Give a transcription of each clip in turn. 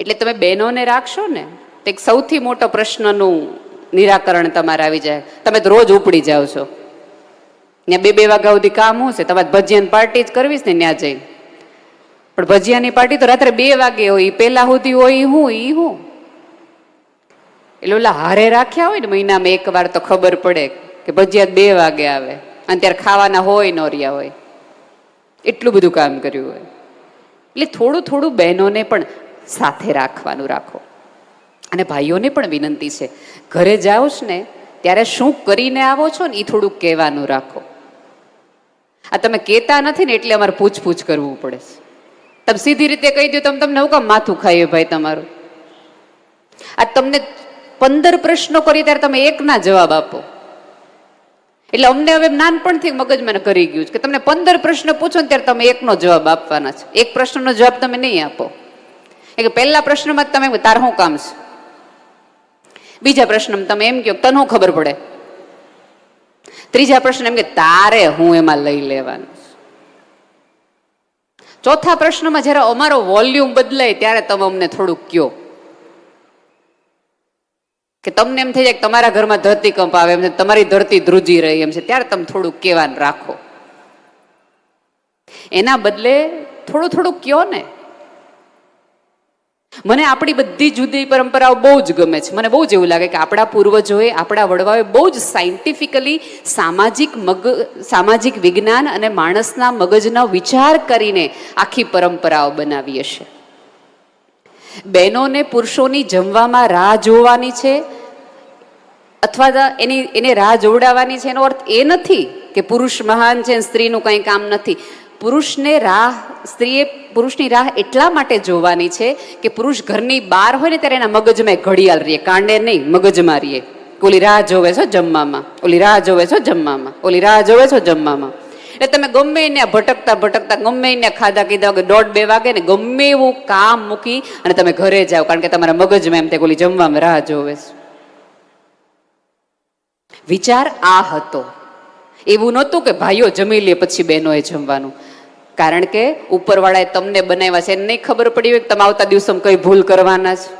એટલે તમે બહેનોને રાખશો ને, તો એક સૌથી મોટો પ્રશ્નનું નિરાકરણ તમારે આવી જાય. તમે તો રોજ ઉપડી જાઓ છો. ત્યાં બે બે વાગ્યા સુધી કામ હું છે તમારે ભજીયાની પાર્ટી જ કરવી ને ત્યાં જઈ પણ ભજીયાની પાર્ટી તો રાત્રે બે વાગે હોય પહેલા સુધી હોય હું, ઈ હું. એટલે ઓલા હારે રાખ્યા હોય ને મહિનામાં એક વાર તો ખબર પડે કે ભજીયા બે વાગે આવે. અને ત્યારે ખાવાના હોય, ન રહ્યા હોય. એટલું બધું કામ કર્યું હોય. એટલે થોડું થોડું બહેનોને પણ સાથે રાખવાનું રાખો. અને ભાઈઓને પણ વિનંતી છે, ઘરે જાઓ છો ને, ત્યારે શું કરીને આવો છો ને એ થોડુંક કહેવાનું રાખો. આ તમે કહેતા નથી ને એટલે અમારે પૂછપૂછ કરવું પડે છે. તમે સીધી રીતે કહી દો તમે તમને કામ માથું ખાઈએ ભાઈ તમારું? આ તમને પંદર પ્રશ્નો કરી ત્યારે તમે એકના જવાબ આપો. એટલે અમને હવે નાનપણથી મગજમાં કરી ગયું છે કે તમને પંદર પ્રશ્ન પૂછો ને ત્યારે તમે એકનો જવાબ આપવાના છે. એક પ્રશ્નનો જવાબ તમે નહીં આપો. એ કે પહેલા પ્રશ્નમાં તમે તાર શું કામ છે? બીજા પ્રશ્નમાં તમે એમ કહો તને ખબર પડે. ત્રીજા પ્રશ્ન એમ કે તારે હું એમાં લઈ લેવાનું ચોથા પ્રશ્નમાં જ્યારે અમારો વોલ્યુમ બદલાય ત્યારે તમે અમને થોડુંક કયો કે તમને એમ થઈ જાય કે તમારા ઘરમાં ધરતીકંપ આવે, એમ તમારી ધરતી ધ્રુજી રહી, એમ છે, ત્યારે તમે થોડુંક કહેવાનું રાખો. એના બદલે થોડું થોડું કયો ને. મને આપણી બધી જુદી પરંપરાઓ બહુ જ ગમે છે. મને બહુ જ એવું લાગે કે આપણા પૂર્વજોએ, આપણા વડવાઓએ બહુ જ સાયન્ટિફિકલી સામાજિક મગ, સામાજિક વિજ્ઞાન અને માણસના મગજનો વિચાર કરીને આખી પરંપરાઓ બનાવી હશે. બહેનોને પુરુષોની જમવામાં રાહ જોવાની છે અથવા એની, એને રાહ જોવડાવવાની છે એનો અર્થ એ નથી કે પુરુષ મહાન છે સ્ત્રીનું કંઈ કામ નથી. પુરુષને રાહ, સ્ત્રીએ પુરુષની રાહ એટલા માટે જોવાની છે કે પુરુષ ઘરની બહાર હોય ને ત્યારે એના મગજમાં ઘડિયાળ રહીએ. કાંડે નહીં મગજમાં રહીએ ઓલી રાહ જોવે છો જમવામાં? ઓલી રાહ જોવે છો જમવામાં? ઓલી રાહ જોવે છો જમવામાં? એટલે તમે ગમે એને ભટકતા ભટકતા, ગમે એને ખાધા કીધા કે દોઢ બે વાગે ને ગમે એવું કામ મૂકી અને તમે ઘરે જાઓ, કારણ કે તમારા મગજમાં એમ તે ઓલી જમવામાં રાહ જોવે છે. વિચાર આ હતો. એવું નહોતું કે ભાઈઓ જમી લે પછી બહેનોએ જમવાનું. કારણ કે ઉપરવાળાએ તમને બનાવ્યા છે. એને નહીં ખબર પડી હોય કે તમે આવતા દિવસોમાં કંઈ ભૂલ કરવાના છે.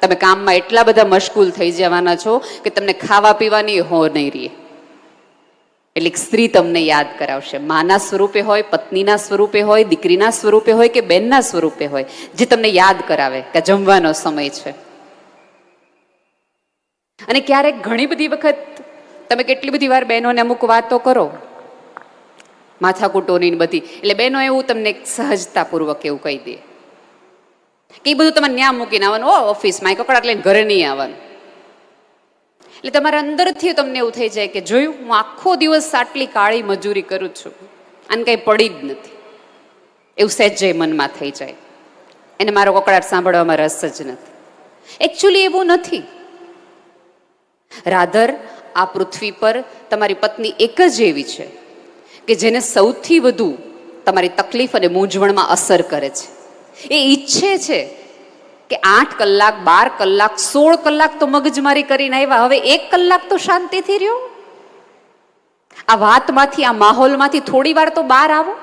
તમે કામમાં એટલા બધા મશગુલ થઈ જવાના છો કે તમને ખાવા પીવાની હો નહીં રહે. એટલે સ્ત્રી તમને યાદ કરાવશે. માના સ્વરૂપે હોય, પત્નીના સ્વરૂપે હોય, દીકરીના સ્વરૂપે હોય કે બેનના સ્વરૂપે હોય, જે તમને યાદ કરાવે કે જમવાનો સમય છે. અને ક્યારેક ઘણી બધી વખત તમે કેટલી બધી વાર બહેનોને અમુક વાતો કરો. માથાકૂટોની બધી. એટલે બહેનો એવું તમને સહજતાપૂર્વક એવું કહી દે. કે એ બધું તમારે ન્યા મૂકીને આવવાનું ઓ ઓફિસમાં. કકડાટ લઈને ઘરે નહીં આવવાનું. એટલે તમારા અંદરથી તમને એવું થઈ જાય કે જોયું, હું આખો દિવસ આટલી કાળી મજૂરી કરું છું. આને કંઈ પડી જ નથી. એવું સહેજય મનમાં થઈ જાય. એને મારો કકડાટ સાંભળવામાં રસ જ નથી. એકચ્યુઅલી એવું નથી. રાધર, આ પૃથ્વી પર તમારી પત્ની એક જ એવી છે. કે જેને સૌથી વધુ તમારી તકલીફ અને મૂંઝવણમાં અસર કરે છે. એ ઈચ્છે છે કે આઠ કલાક, બાર કલાક, સોળ કલાક તો મગજમારી કરીને આવ્યા. હવે એક કલાક તો શાંતિથી રહ્યો. આ વાતમાંથી, આ માહોલમાંથી થોડી વાર તો બહાર આવો.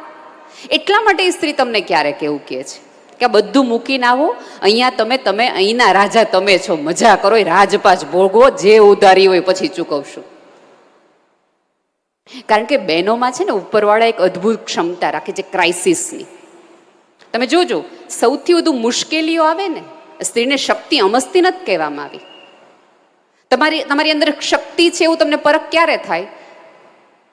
એટલા માટે એ સ્ત્રી તમને ક્યારેક એવું કહે છે કે આ બધું મૂકીને આવો. અહીંયા તમે તમે, અહીંના રાજા તમે છો. મજા કરો, એ રાજપાજ ભોગવો, જે ઉધારી હોય પછી ચૂકવશું. કારણ કે બહેનોમાં છે ને ઉપરવાળા એક અદ્ભુત ક્ષમતા રાખે છે ક્રાઇસિસની તમે જોજો, સૌથી વધુ મુશ્કેલીઓ આવે ને, સ્ત્રીને શક્તિ અમસ્તી નથી કહેવામાં આવી. તમારી તમારી અંદર શક્તિ છે એવું તમને પરખ ક્યારે થાય?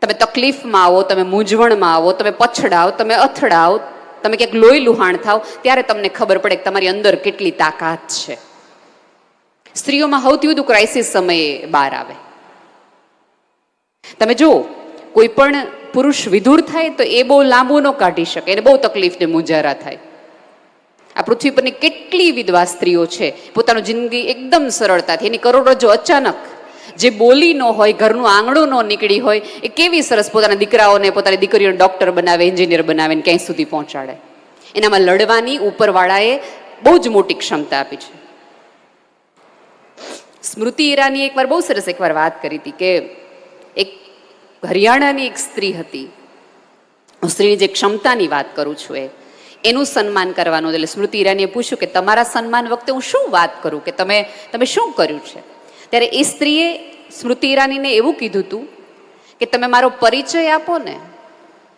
તમે તકલીફમાં આવો, તમે મૂંઝવણમાં આવો, તમે પછડાવ, તમે અથડાવ, તમે ક્યાંક લોહી લુહાણ થાવ, ત્યારે તમને ખબર પડે કે તમારી અંદર કેટલી તાકાત છે. સ્ત્રીઓમાં સૌથી વધુ ક્રાઇસિસ સમયે બહાર આવે. તમે જુઓ, કોઈ પણ પુરુષ વિધુર થાય તો એ બહુ લાંબુ ન કાઢી શકે, એને બહુ તકલીફ મુંજારા થાય. આ પૃથ્વી પરની કેટલી વિધવા સ્ત્રીઓ છે, પોતાનું જિંદગી એકદમ સરળતાથી, એની કરોડરજ્જો અચાનક જે બોલી ન હોય, ઘરનું આંગણું ન નીકળી હોય, એ કેવી સરસ પોતાના દીકરાઓને, પોતાની દીકરીઓને ડૉક્ટર બનાવે, એન્જિનિયર બનાવે, ને ક્યાંય સુધી પહોંચાડે. એનામાં લડવાની ઉપરવાળાએ બહુ જ મોટી ક્ષમતા આપી છે. સ્મૃતિ ઈરાની એકવાર બહુ સરસ એકવાર વાત કરી હતી કે એક હરિયાણાની એક સ્ત્રી હતી. સ્ત્રીની જે ક્ષમતાની વાત કરું છું એ, એનું સન્માન કરવાનું એટલે સ્મૃતિ ઈરાનીએ પૂછ્યું કે તમારા સન્માન વખતે હું શું વાત કરું? કે તમે તમે શું કર્યું છે? ત્યારે એ સ્ત્રીએ સ્મૃતિ ઈરાનીને એવું કીધું હતું કે તમે મારો પરિચય આપો ને,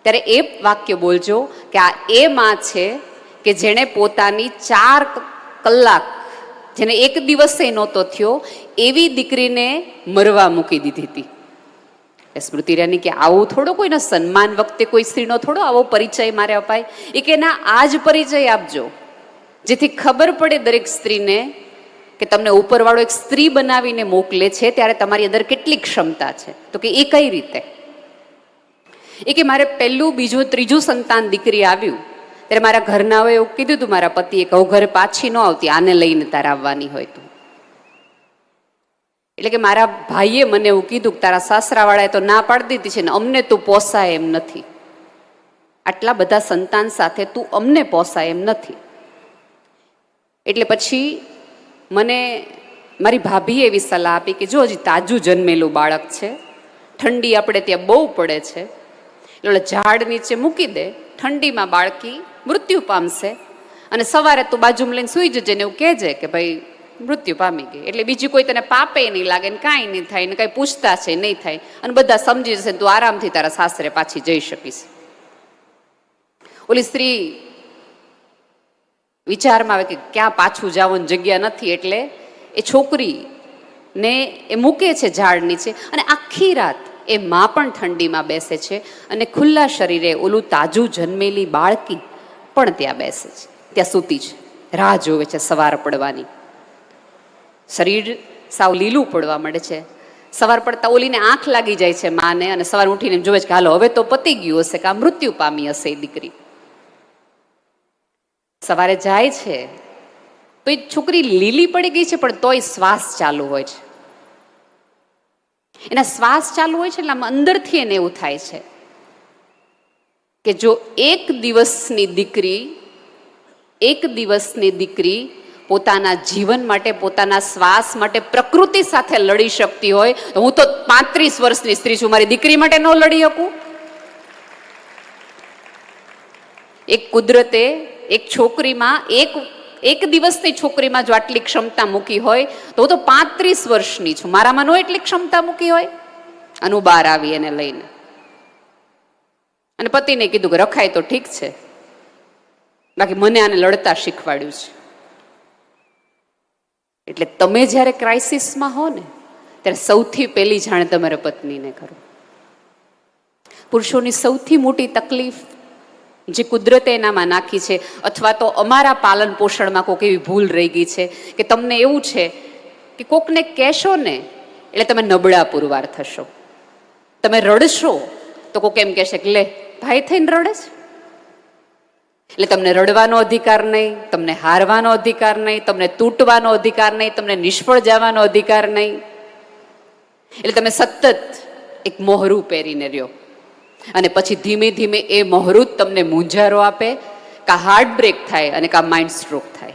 ત્યારે એ વાક્ય બોલજો કે આ એ માં છે કે જેણે પોતાની ચાર કલાક, જેને એક દિવસે નહોતો થયો, એવી દીકરીને મરવા મૂકી દીધી હતી. એટલે સ્મૃતિ ઈરાની કે આવું થોડો કોઈના સન્માન વખતે કોઈ સ્ત્રીનો થોડો આવો પરિચય મારે અપાય. એ કે ના, આ જ પરિચય આપજો. જેથી ખબર પડે દરેક સ્ત્રીને કે તમને ઉપરવાળો એક સ્ત્રી બનાવીને મોકલે છે, ત્યારે તમારી અંદર કેટલી ક્ષમતા છે. તો કે એ કઈ રીતે? એ કે મારે પહેલું, બીજું, ત્રીજું સંતાન દીકરી આવ્યું, ત્યારે મારા ઘરનાઓએ એવું કીધું હતું મારા પતિએ કહું ઘરે પાછી ન આવતી, આને લઈને તારે આવવાની હોય તો. એટલે કે મારા ભાઈએ મને એવું કીધું કે તારા સાસરાવાળાએ તો ના પાડી દીધી છે ને અમને તું પોસાય એમ નથી. આટલા બધા સંતાન સાથે તું અમને પોસાય એમ નથી. એટલે પછી મને મારી ભાભીએ એવી સલાહ આપી કે જો હજી તાજું જન્મેલું બાળક છે, ઠંડી આપણે ત્યાં બહુ પડે છે, એટલે ઝાડ નીચે મૂકી દે, ઠંડીમાં બાળકી મૃત્યુ પામશે અને સવારે તું બાજુમાં લઈને સૂઈ જજે ને એવું કહેજે કે ભાઈ મૃત્યુ પામી ગઈ. એટલે બીજી કોઈ તને પાપે નહીં લાગે ને કાંઈ નહીં થાય ને કાંઈ પૂછતા છે, નહીં થાય. અને બધા સમજી જશે તું આરામથી તારા સાસરે પાછી જઈ શકીશ. ઓલી સ્ત્રી વિચારમાં આવે કે ક્યાં પાછું જવાની જગ્યા નથી, એટલે એ છોકરી ને એ મૂકે છે ઝાડ નીચે અને આખી રાત એ માં પણ ઠંડીમાં બેસે છે અને ખુલ્લા શરીરે ઓલું તાજું જન્મેલી બાળકી પણ ત્યાં બેસે છે. ત્યાં સૂતી છે. રાહ જોવે છે સવાર પડવાની. શરીર સાવ લીલું પડવા મળે છે. સવાર પડતા ઓલીને આંખ લાગી જાય છે માને અને સવાર ઉઠીને જોવે છે કે હાલો, હવે તો પતી ગયું હશે કે આ મૃત્યુ પામી હશે એ દીકરી. સવારે જાય છે. તો એ છોકરી લીલી પડી ગઈ છે, પણ તોય શ્વાસ ચાલુ હોય છે. એના શ્વાસ ચાલુ હોય છે એટલે આમ અંદરથી એને એવું થાય છે કે જો એક દિવસની દીકરી, એક દિવસની દીકરી પોતાના જીવન માટે, પોતાના શ્વાસ માટે, પ્રકૃતિ સાથે લડી શકતી હોય, તો હું તો પાંત્રીસ વર્ષની સ્ત્રી છું. મારી દીકરી માટે ન લડી શકું. એક કુદરતે, એક છોકરીમાં, એક એક દિવસની છોકરીમાં જો આટલી ક્ષમતા મૂકી હોય, તો હું તો પાંત્રીસ વર્ષની છું. મારામાં નો એટલી ક્ષમતા મૂકી હોય. અનુબાર આવી એને લઈને. અને પતિને કીધું કે રખાય તો ઠીક છે. બાકી મને આને લડતા શીખવાડ્યું છે. એટલે તમે જ્યારે ક્રાઇસિસમાં હો ને, ત્યારે સૌથી પહેલી જાણ તમારા પત્નીને કરો. પુરુષોની સૌથી મોટી તકલીફ જે કુદરતે એનામાં નાખી છે, અથવા તો અમારા પાલન પોષણમાં કોઈક એવી ભૂલ રહી ગઈ છે, કે તમને એવું છે કે કોકને કહેશો ને, એટલે તમે નબળા પુરવાર થશો. તમે રડશો, તો કોક એમ કહેશે કે લે, ભાઈ થઈને રડે છે. એટલે તમને રડવાનો અધિકાર નહીં, તમને હારવાનો અધિકાર નહીં, તમને તૂટવાનો અધિકાર નહીં, તમને નિષ્ફળ જવાનો અધિકાર નહીં. એટલે તમે સતત એક મોહરું પહેરીને રહ્યો. અને પછી ધીમે ધીમે એ મોહરું જ તમને મૂંઝારો આપે, કાં હાર્ટ બ્રેક થાય અને કાં માઇન્ડ સ્ટ્રોક થાય.